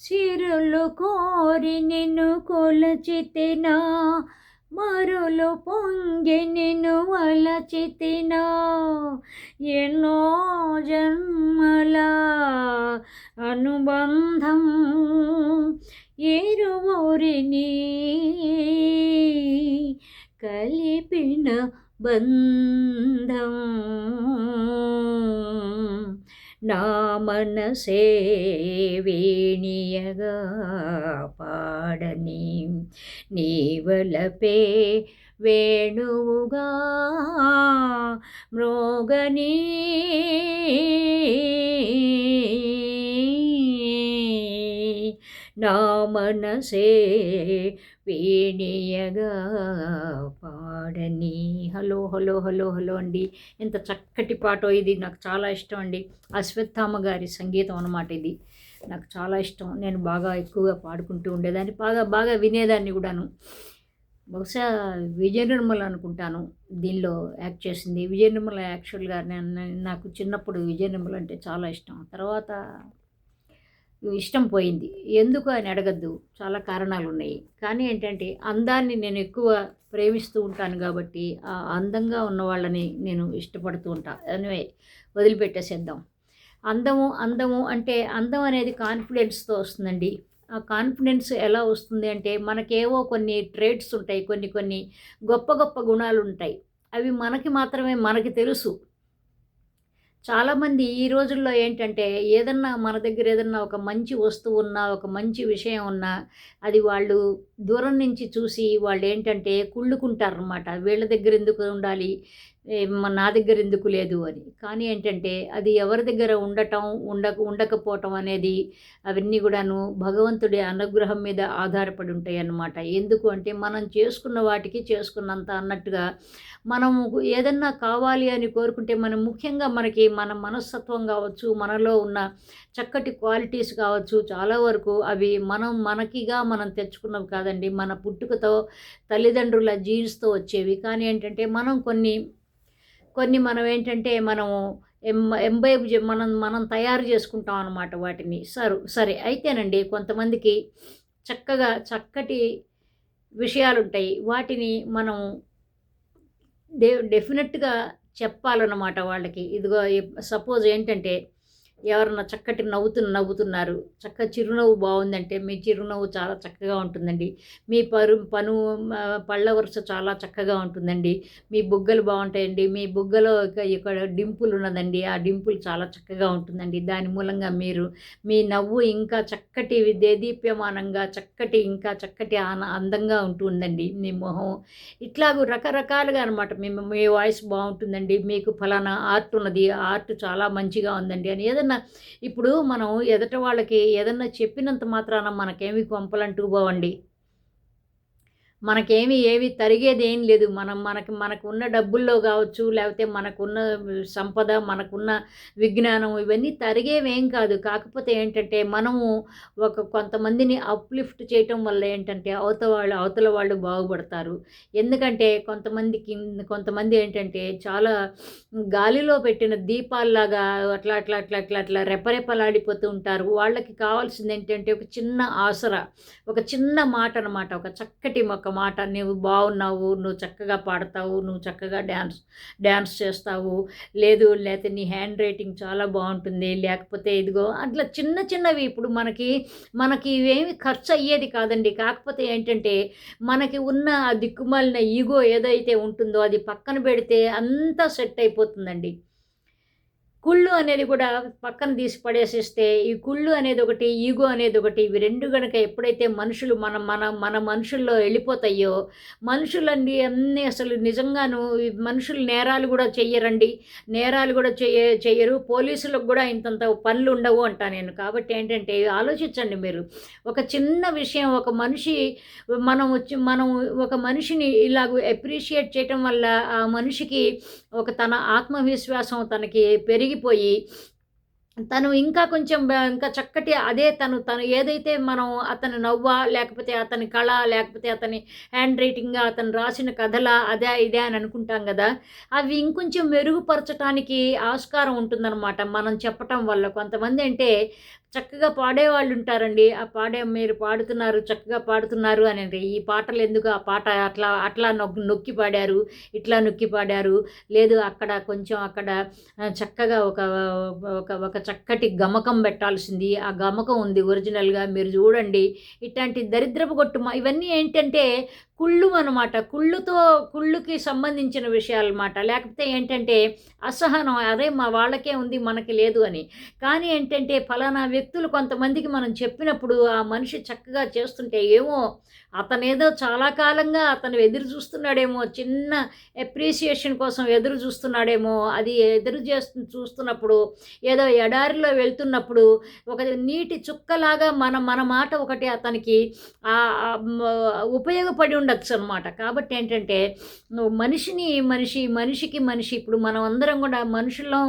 సిరులు కోరి నిన్ను కొలచితినా మరులు పొంగి నిన్ను వలచితినా ఎన్నో జన్మల అనుబంధం ఇరువురిని కలిపిన బంధం. నా మనసే వేణియగా పాడని నీవలపే వేణువుగా నా మనసే వేణియగా పాడని. హలో హలో హలో హలో అండి. ఎంత చక్కటి పాటో ఇది. నాకు చాలా ఇష్టం అండి. అశ్వత్థామ గారి సంగీతం అన్నమాట ఇది. నాకు చాలా ఇష్టం. నేను బాగా ఎక్కువగా పాడుకుంటూ ఉండేదాన్ని. బాగా బాగా వినేదాన్ని కూడాను. బహుశా విజయ నిర్మల్ అనుకుంటాను దీనిలో యాక్ట్ చేసింది. విజయ నిర్మల యాక్చువల్గా నేను నాకు చిన్నప్పుడు విజయ నిర్మల్ అంటే చాలా ఇష్టం. తర్వాత ఇష్టం పోయింది. ఎందుకు అని అడగద్దు. చాలా కారణాలు ఉన్నాయి కానీ ఏంటంటే అందాన్ని నేను ఎక్కువ ప్రేమిస్తూ ఉంటాను కాబట్టి ఆ అందంగా ఉన్న వాళ్ళని నేను ఇష్టపడుతూ ఉంటాను అనివే వదిలిపెట్టేసేద్దాం. అందము అందము అంటే అందం అనేది కాన్ఫిడెన్స్తో వస్తుందండి. ఆ కాన్ఫిడెన్స్ ఎలా వస్తుంది అంటే మనకేవో కొన్ని ట్రేడ్స్ ఉంటాయి. కొన్ని కొన్ని గొప్ప గొప్ప గుణాలు ఉంటాయి అవి మనకి మాత్రమే మనకి తెలుసు. చాలామంది ఈ రోజుల్లో ఏంటంటే ఏదన్నా మన దగ్గర ఏదన్నా ఒక మంచి వస్తువు ఉన్నా ఒక మంచి విషయం ఉన్నా అది వాళ్ళు దూరం నుంచి చూసి వాళ్ళు ఏంటంటే కుళ్ళుకుంటారనమాట వీళ్ళ దగ్గర ఎందుకు ఉండాలి? నా దగ్గర ఎందుకు లేదు అని. కానీ ఏంటంటే అది ఎవరి దగ్గర ఉండటం ఉండక ఉండకపోవటం అనేది అవన్నీ కూడాను భగవంతుడి అనుగ్రహం మీద ఆధారపడి ఉంటాయి అన్నమాట. ఎందుకు అంటే మనం చేసుకున్న వాటికి చేసుకున్నంత అన్నట్టుగా మనము ఏదన్నా కావాలి అని కోరుకుంటే మనం ముఖ్యంగా మనకి మన మనస్తత్వం కావచ్చు మనలో ఉన్న చక్కటి క్వాలిటీస్ కావచ్చు చాలా వరకు అవి మనం మనకిగా మనం తెచ్చుకున్నవి కాదండి. మన పుట్టుకతో తల్లిదండ్రుల జీన్స్తో వచ్చేవి. కానీ ఏంటంటే మనం కొన్ని కొన్ని మనం ఏంటంటే మనము ఎం ఎంబైబ్ మనం మనం తయారు చేసుకుంటాం అనమాట వాటిని. సరు సరే అయితేనండి కొంతమందికి చక్కగా చక్కటి విషయాలు ఉంటాయి వాటిని మనం డే డెఫినెట్గా చెప్పాలన్నమాట వాళ్ళకి. ఇదిగో సపోజ్ ఏంటంటే ఎవరన్నా చక్కటి నవ్వుతు నవ్వుతున్నారు. చక్క చిరునవ్వు బాగుందంటే మీ చిరునవ్వు చాలా చక్కగా ఉంటుందండి. మీ పరు పను పళ్ళ వరుస చాలా చక్కగా ఉంటుందండి. మీ బుగ్గలు బాగుంటాయండి. మీ బుగ్గలో ఇక్కడ డింపుల్ ఉన్నదండి. ఆ డింపుల్ చాలా చక్కగా ఉంటుందండి. దాని మూలంగా మీరు మీ నవ్వు ఇంకా చక్కటి దేదీప్యమానంగా చక్కటి ఇంకా చక్కటి ఆన అందంగా ఉంటుందండి మీ మొహం ఇట్లాగూ రకరకాలుగా అనమాట మీ మీ వాయిస్ బాగుంటుందండి. మీకు ఫలానా ఆర్ట్ ఉన్నది. ఆర్ట్ చాలా మంచిగా ఉందండి. అని ఏదన్నా ఇప్పుడు మనం ఎదట వాళ్ళకి ఏదన్నా చెప్పినంత మాత్రాన మనకేమి కొంపలంటూ పోవండి మనకేమి ఏవి తరిగేది ఏం లేదు. మనం మనకి మనకు ఉన్న డబ్బుల్లో కావచ్చు లేకపోతే మనకున్న సంపద మనకున్న విజ్ఞానం ఇవన్నీ తరిగేవేం కాదు. కాకపోతే ఏంటంటే మనము ఒక కొంతమందిని అప్లిఫ్ట్ చేయటం వల్ల ఏంటంటే అవతల వాళ్ళు అవతల వాళ్ళు బాగుపడతారు. ఎందుకంటే కొంతమందికి కొంతమంది ఏంటంటే చాలా గాలిలో పెట్టిన దీపాల్లాగా అట్లా అట్లా అట్లా అట్లా అట్లా రెపరెపలాడిపోతూ ఉంటారు. వాళ్ళకి కావాల్సింది ఏంటంటే ఒక చిన్న ఆసరా ఒక చిన్న మాట అనమాట ఒక చక్కటి ఒక మాట. నువ్వు బాగున్నావు నువ్వు చక్కగా పాడతావు నువ్వు చక్కగా డ్యాన్స్ డ్యాన్స్ చేస్తావు. లేదు లేకపోతే నీ హ్యాండ్ రైటింగ్ చాలా బాగుంటుంది లేకపోతే ఇదిగో అట్లా చిన్న చిన్నవి ఇప్పుడు మనకి మనకి ఇవేమి ఖర్చు అయ్యేది కాదండి. కాకపోతే ఏంటంటే మనకి ఉన్న ఆ దిక్కుమాలిన ఈగో ఏదైతే ఉంటుందో అది పక్కన పెడితే అంతా సెట్ అయిపోతుందండి. కుళ్ళు అనేది కూడా పక్కన తీసి పడేసేస్తే ఈ కుళ్ళు అనేది ఒకటి ఈగో అనేది ఒకటి ఇవి రెండు గనక ఎప్పుడైతే మనుషులు మన మన మన మనుషుల్లో వెళ్ళిపోతాయో మనుషులన్నీ అన్నీ అసలు నిజంగాను మనుషులు నేరాలు కూడా చెయ్యరండి. నేరాలు కూడా చెయ్య చెయ్యరు. పోలీసులకు కూడా ఇంతంత పనులు ఉండవు అంటా నేను. కాబట్టి ఏంటంటే ఆలోచించండి మీరు. ఒక చిన్న విషయం ఒక మనిషి మనం వచ్చి మనం ఒక మనిషిని ఇలాగ అప్రిషియేట్ చేయటం వల్ల ఆ మనిషికి ఒక తన ఆత్మవిశ్వాసం తనకి పెరిగి పెరిగిపోయి తను ఇంకా కొంచెం ఇంకా చక్కటి అదే తను తను ఏదైతే మనం అతని నవ్వ లేకపోతే అతని కళ లేకపోతే అతని హ్యాండ్ రైటింగ్ అతను రాసిన కథల అదే ఇదే అని అనుకుంటాం కదా అవి ఇంకొంచెం మెరుగుపరచడానికి ఆస్కారం ఉంటుందన్నమాట మనం చెప్పటం వల్ల. కొంతమంది అంటే చక్కగా పాడేవాళ్ళు ఉంటారండి ఆ పాడే మీరు పాడుతున్నారు చక్కగా పాడుతున్నారు అని అంటే ఈ పాటలు ఎందుకు? ఆ పాట అట్లా అట్లా నొక్కి నొక్కి పాడారు ఇట్లా నొక్కి పాడారు. లేదు అక్కడ కొంచెం అక్కడ చక్కగా ఒక ఒక ఒక చక్కటి గమకం పెట్టాల్సింది. ఆ గమకం ఉంది ఒరిజినల్గా. మీరు చూడండి. ఇట్లాంటి దరిద్రపు కొట్టు ఇవన్నీ ఏంటంటే కుళ్ళు అనమాట కుళ్ళుతో కుళ్ళుకి సంబంధించిన విషయాలన్నమాట. లేకపోతే ఏంటంటే అసహనం అదే మా వాళ్ళకే ఉంది మనకి లేదు అని. కానీ ఏంటంటే ఫలానా వ్యక్తులు కొంతమందికి మనం చెప్పినప్పుడు ఆ మనిషి చక్కగా చేస్తుంటే ఏమో అతనేదో చాలా కాలంగా అతను ఎదురు చూస్తున్నాడేమో చిన్న ఎప్రిసియేషన్ కోసం ఎదురు చూస్తున్నాడేమో అది ఎదురు చేస్తు చూస్తున్నప్పుడు ఏదో ఎడారిలో వెళ్తున్నప్పుడు ఒక నీటి చుక్కలాగా మన మన మాట ఒకటి అతనికి ఉపయోగపడి ఉండొచ్చు అనమాట కాబట్టి ఏంటంటే మనిషిని మనిషి మనిషికి మనిషి ఇప్పుడు మనం అందరం కూడా మనుషులం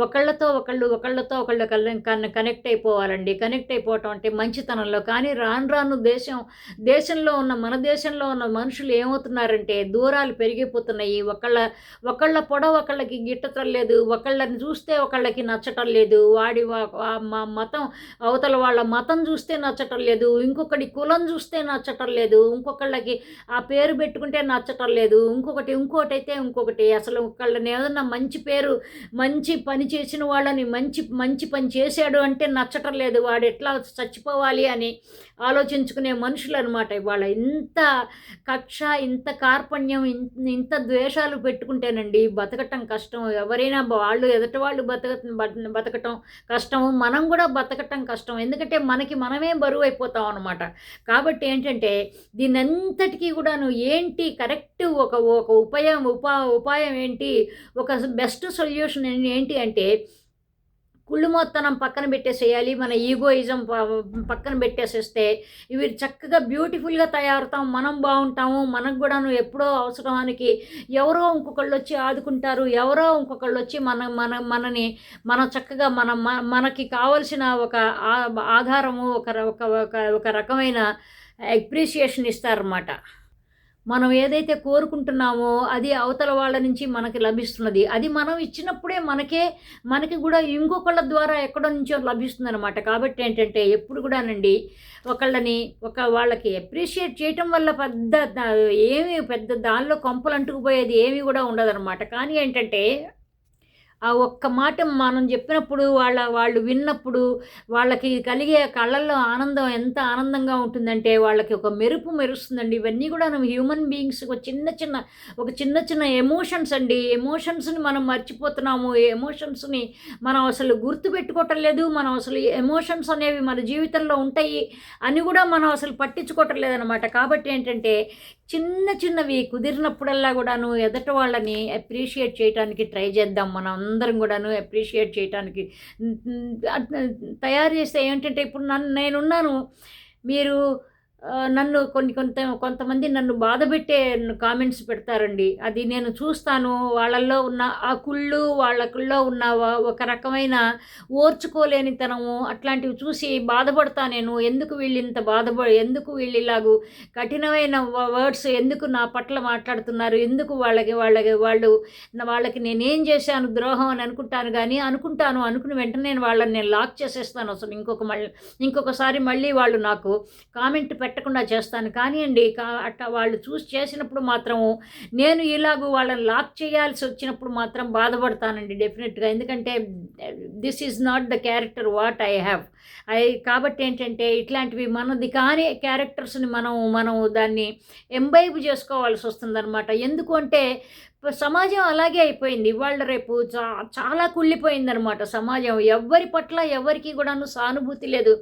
ఒకళ్ళతో ఒకళ్ళు ఒకళ్ళతో ఒకళ్ళు కన్- కనెక్ట్ అయిపోవాలండి. కనెక్ట్ అయిపోవటం అంటే మంచితనంలో కానీ రాను రాను దేశం దేశం దేశంలో ఉన్న మన దేశంలో ఉన్న మనుషులు ఏమవుతున్నారంటే దూరాలు పెరిగిపోతున్నాయి. ఒకళ్ళ ఒకళ్ళ పొడవ ఒకళ్ళకి గిట్టటం లేదు. ఒకళ్ళని చూస్తే ఒకళ్ళకి నచ్చటం లేదు. వాడి మా మతం అవతల వాళ్ళ మతం చూస్తే నచ్చటం లేదు. ఇంకొకటి కులం చూస్తే నచ్చటం లేదు. ఇంకొకళ్ళకి ఆ పేరు పెట్టుకుంటే నచ్చటం లేదు. ఇంకొకటి ఇంకోటి అయితే ఇంకొకటి. అసలు ఒకళ్ళని ఏదన్నా మంచి పేరు మంచి పని చేసిన వాళ్ళని మంచి మంచి పని చేశాడు అంటే నచ్చటం లేదు. వాడు ఎట్లా చచ్చిపోవాలి అని ఆలోచించుకునే మనుషులు అనమాట వాళ్ళ ఇంత కక్ష ఇంత కార్పణ్యం ఇన్- ఇంత ద్వేషాలు పెట్టుకుంటేనండి బతకటం కష్టం. ఎవరైనా వాళ్ళు ఎదుట వాళ్ళు బతక బత- బతకటం కష్టం. మనం కూడా బతకటం కష్టం. ఎందుకంటే మనకి మనమే బరువు అయిపోతాం అనమాట కాబట్టి ఏంటంటే దీనంతటికీ కూడాను ఏంటి కరెక్ట్ ఒక ఒక ఉపాయం ఉపా ఉపాయం ఏంటి? ఒక బెస్ట్ సొల్యూషన్ ఏంటి అంటే కుళ్ళుమొత్తనం పక్కన పెట్టేసేయాలి మన ఈగోయిజం పక్కన పెట్టేసేస్తే ఇవి చక్కగా బ్యూటిఫుల్గా తయారుతాం మనం బాగుంటాము మనకు కూడాను ఎప్పుడో అవసరానికి ఎవరో ఇంకొకళ్ళు వచ్చి ఆదుకుంటారు ఎవరో ఇంకొకళ్ళు వచ్చి మన మన మనని మన చక్కగా మన మనకి కావలసిన ఒక ఆధారము ఒక ఒక ఒక- ఒక రకమైన అప్రిషియేషన్ ఇస్తారన్నమాట. మనం ఏదైతే కోరుకుంటున్నామో అది అవతల వాళ్ళ నుంచి మనకి లభిస్తున్నది. అది మనం ఇచ్చినప్పుడే మనకే మనకి కూడా ఇంకొకళ్ళ ద్వారా ఎక్కడో నుంచో లభిస్తుంది అనమాట కాబట్టి ఏంటంటే ఎప్పుడు కూడానండి ఒకళ్ళని ఒక వాళ్ళకి అప్రిషియేట్ చేయటం వల్ల పెద్ద ఏమీ ఏమి పెద్ద దానిలో కొంపలు అంటుకుపోయేది ఏమీ కూడా ఉండదన్నమాట. కానీ ఏంటంటే ఆ ఒక్క మాట మనం చెప్పినప్పుడు వాళ్ళ వాళ్ళు విన్నప్పుడు వాళ్ళకి కలిగే కళ్ళల్లో ఆనందం ఎంత ఆనందంగా ఉంటుందంటే వాళ్ళకి ఒక మెరుపు మెరుస్తుందండి. ఇవన్నీ కూడా మనం హ్యూమన్ బీయింగ్స్ ఒక చిన్న చిన్న ఒక చిన్న చిన్న ఎమోషన్స్ అండి. ఎమోషన్స్ని మనం మర్చిపోతున్నాము. ఎమోషన్స్ని మనం అసలు గుర్తు పెట్టుకోవటం లేదు. మనం అసలు ఎమోషన్స్ అనేవి మన జీవితంలో ఉంటాయి అని కూడా మనం అసలు పట్టించుకోవటం లేదనమాట కాబట్టి ఏంటంటే చిన్న చిన్నవి కుదిరినప్పుడల్లా కూడాను ఎదట వాళ్ళని అప్రిషియేట్ చేయడానికి ట్రై చేద్దాం. మనం అందరం కూడాను అప్రిషియేట్ చేయడానికి తయారు చేస్తే ఏంటంటే ఇప్పుడు నన్ను నేనున్నాను. మీరు నన్ను కొన్ని కొంత కొంతమంది నన్ను బాధ పెట్టే కామెంట్స్ పెడతారండి. అది నేను చూస్తాను. వాళ్ళల్లో ఉన్న ఆ కుళ్ళు వాళ్ళకుల్లో ఉన్న ఒక రకమైన ఓర్చుకోలేనితనము అట్లాంటివి చూసి బాధపడతా నేను. ఎందుకు వీళ్ళు ఇంత బాధపడ ఎందుకు వీళ్ళు ఇలాగూ కఠినమైన వర్డ్స్ ఎందుకు నా పట్ల మాట్లాడుతున్నారు? ఎందుకు వాళ్ళకి వాళ్ళకి వాళ్ళు వాళ్ళకి నేనేం చేశాను? ద్రోహం అని అనుకుంటాను కానీ అనుకుంటాను. అనుకుని వెంటనే నేను వాళ్ళని నేను లాక్ చేసేస్తాను. అసలు ఇంకొక మళ్ళీ ఇంకొకసారి మళ్ళీ వాళ్ళు నాకు కామెంట్ పెట్టకుండా చేస్తాను. కానివ్వండి కా అట్లా వాళ్ళు చూసి చేసినప్పుడు మాత్రము నేను ఇలాగూ వాళ్ళని లాక్ చేయాల్సి వచ్చినప్పుడు మాత్రం బాధపడతానండి డెఫినెట్గా. ఎందుకంటే this is not the character what I have I కాబట్టి ఏంటంటే ఇట్లాంటివి మనది కానీ క్యారెక్టర్స్ని మనం మనం దాన్ని ఎంబైబ్ చేసుకోవాల్సి వస్తుందన్నమాట. ఎందుకు అంటే సమాజం అలాగే అయిపోయింది. ఇవాళ రేపు చా చాలా కుళ్ళిపోయిందనమాట సమాజం. ఎవరి పట్ల ఎవరికి కూడాను సానుభూతి లేదు.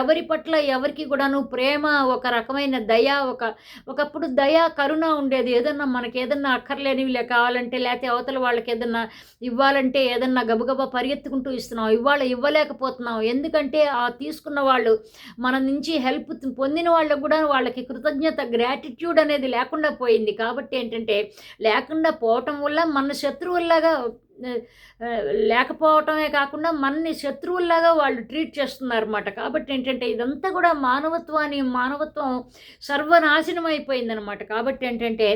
ఎవరి పట్ల ఎవరికి కూడాను ప్రేమ ఒక రకమైన దయ ఒక ఒకప్పుడు దయ కరుణ ఉండేది. ఏదన్నా మనకి ఏదన్నా అక్కర్లేనివి లే కావాలంటే లేకపోతే అవతల వాళ్ళకి ఏదన్నా ఇవ్వాలంటే ఏదన్నా గబగబా పరిగెత్తుకుంటూ ఇస్తున్నాం. ఇవాళ ఇవ్వలేకపోతున్నాం. ఎందుకంటే ఆ తీసుకున్న వాళ్ళు మన నుంచి హెల్ప్ పొందిన వాళ్ళకు కూడా వాళ్ళకి కృతజ్ఞత గ్రాటిట్యూడ్ అనేది లేకుండా పోయింది. కాబట్టి ఏంటంటే లేకుండా పోవటం వల్ల మన శత్రువుల్లాగా లేకపోవటమే కాకుండా మనని శత్రువుల్లాగా వాళ్ళు ట్రీట్ చేస్తున్నారు అనమాట కాబట్టి ఏంటంటే ఇదంతా కూడా మానవత్వాన్ని మానవత్వం సర్వనాశనం అయిపోయిందనమాట కాబట్టి ఏంటంటే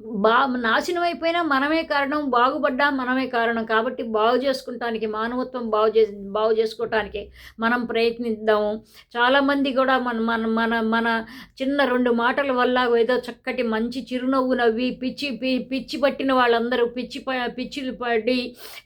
బా నాశనం అయిపోయినా మనమే కారణం బాగుపడ్డా మనమే కారణం. కాబట్టి బాగు చేసుకుంటానికి మానవత్వం బాగు చే బాగు చేసుకోవటానికి మనం ప్రయత్నిద్దాము. చాలామంది కూడా మన మన మన మన చిన్న రెండు మాటల వల్ల ఏదో చక్కటి మంచి చిరునవ్వు నవ్వి పిచ్చి పి పిచ్చి పట్టిన వాళ్ళందరూ పిచ్చి ప పిచ్చిలు పడి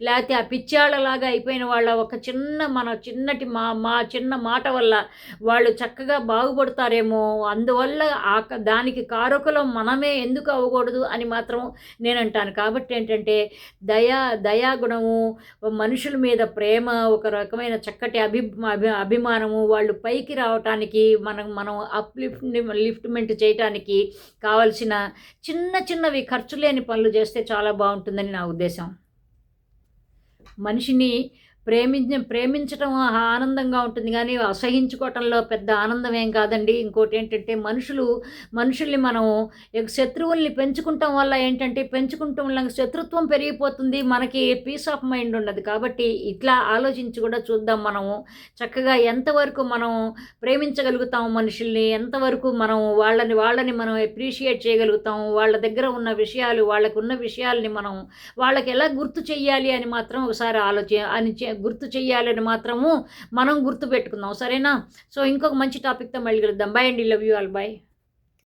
లేకపోతే ఆ పిచ్చాళ్ళలాగా అయిపోయిన వాళ్ళ ఒక చిన్న మన చిన్నటి మా మా చిన్న మాట వల్ల వాళ్ళు చక్కగా బాగుపడతారేమో. అందువల్ల ఆ క- దానికి కారకులం మనమే. ఎందుకు అవ్వకూడదు? అని మాత్రం నేను అంటాను కాబట్టి ఏంటంటే దయా దయాగుణము మనుషుల మీద ప్రేమ ఒక రకమైన చక్కటి అభి అభిమానము వాళ్ళు పైకి రావటానికి మనం మనం అప్లిఫ్ట్ లిఫ్ట్మెంట్ చేయటానికి కావలసిన చిన్న చిన్నవి ఖర్చు లేని పనులు చేస్తే చాలా బాగుంటుందని నా ఉద్దేశం. మనిషిని ప్రేమించ ప్రేమించడం ఆనందంగా ఉంటుంది. కానీ అసహించుకోవటంలో పెద్ద ఆనందం ఏం కాదండి. ఇంకోటి ఏంటంటే మనుషులు మనుషుల్ని మనం శత్రువుల్ని పెంచుకుంటాం వల్ల ఏంటంటే పెంచుకుంటాం వల్ల శత్రుత్వం పెరిగిపోతుంది. మనకి పీస్ ఆఫ్ మైండ్ ఉండదు. కాబట్టి ఇట్లా ఆలోచించి కూడా చూద్దాం మనము. చక్కగా ఎంతవరకు మనం ప్రేమించగలుగుతాం మనుషుల్ని ఎంతవరకు మనం వాళ్ళని వాళ్ళని మనం అప్రిషియేట్ చేయగలుగుతాం వాళ్ళ దగ్గర ఉన్న విషయాలు వాళ్ళకు ఉన్న విషయాల్ని మనం వాళ్ళకి ఎలా గుర్తు చెయ్యాలి అని మాత్రం ఒకసారి ఆలోచ అని చే- గుర్తు చెయ్యాలని మాత్రము మనం గుర్తు పెట్టుకుందాం సరేనా? సో ఇంకొక మంచి టాపిక్తో మళ్ళీ కలుద్దాం. బై అండి. Love you all bye